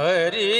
हरि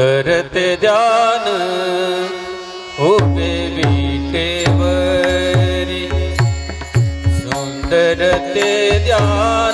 ਕੁਦਰਤ ਜਾਨ ਹੋਵੇ ਵੀਟੇ ਵਰੀ ਸੁੰਦਰ ਤੇ ਜਾਨ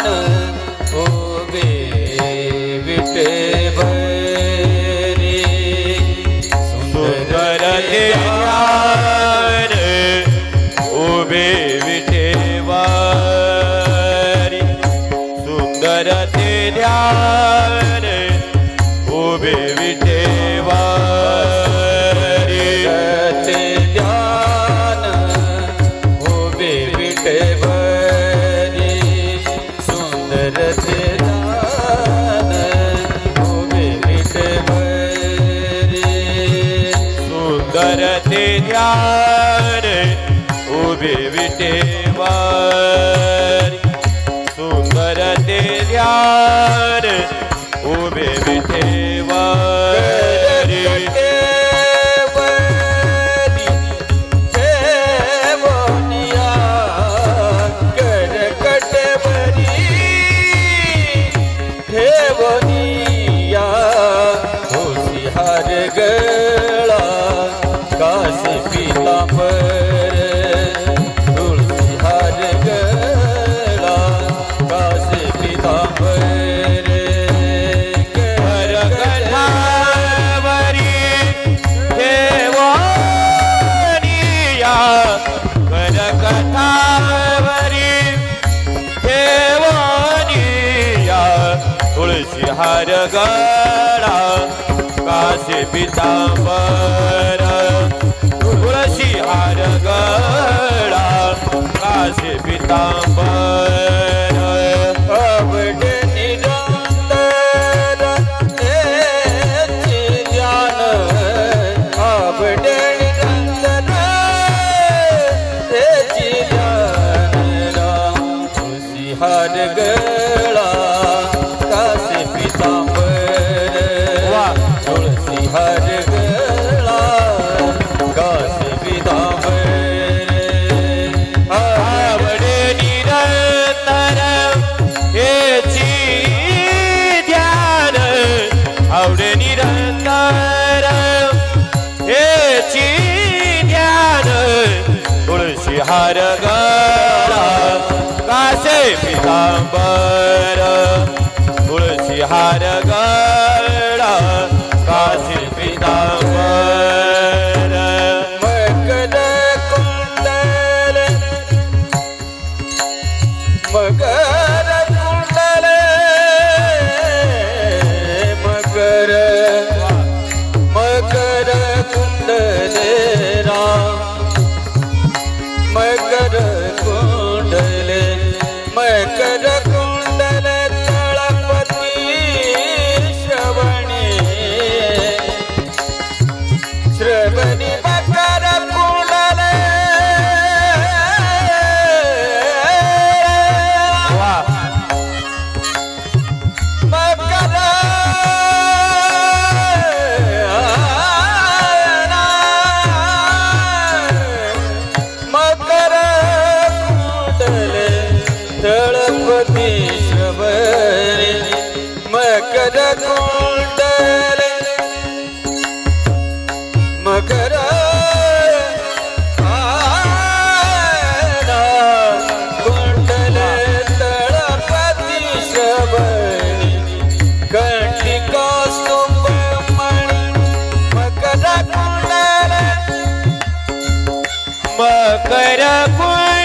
Virya तुळशी काशी पितांबर. तुळशी हार गळा काशी पितांबर. आवड निरंतर तेचे निरंतर तेचे राम तुळशी हार तुळशी મકર કોઈ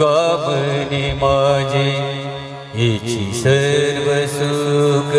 गावने माझे याची सर्व सुख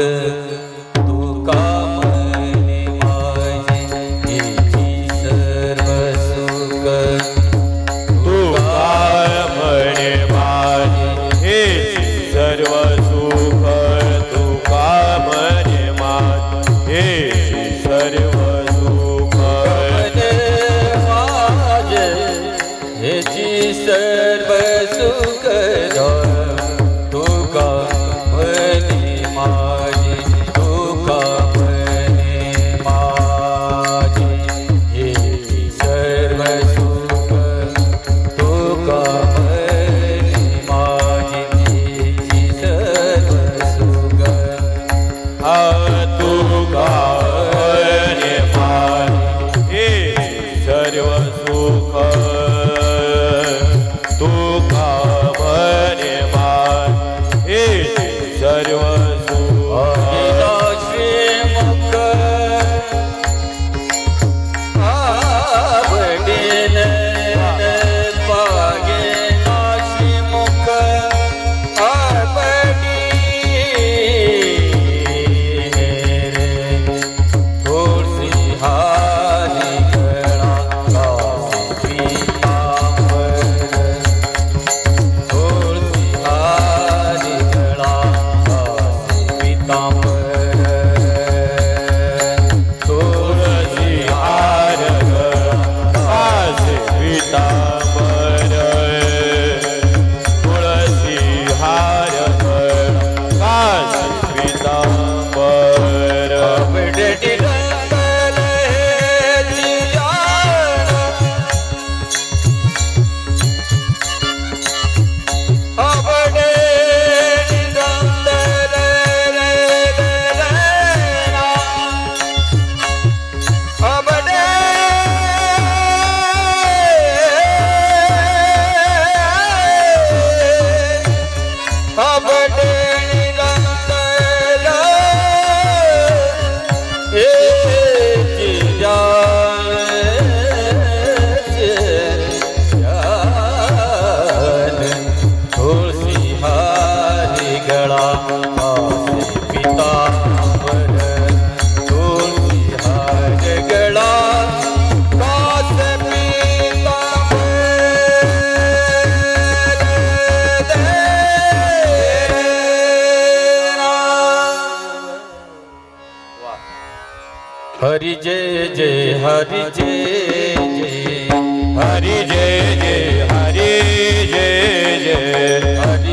Uh, હરિ જય જય હરિ જય જય હરિ જય જય હરિ જય જય હરિ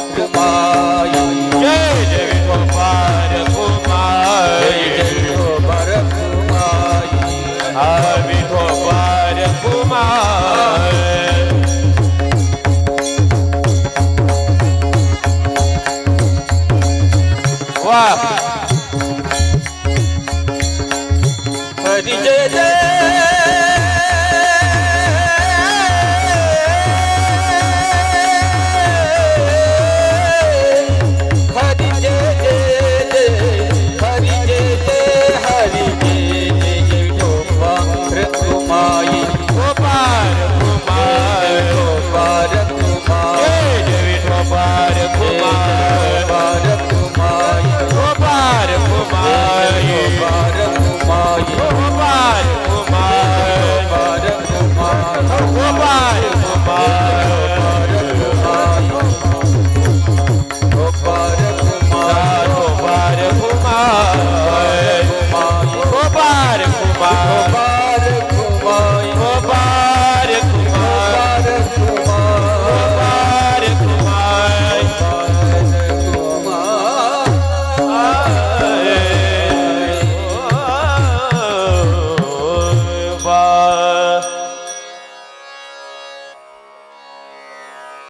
Come on.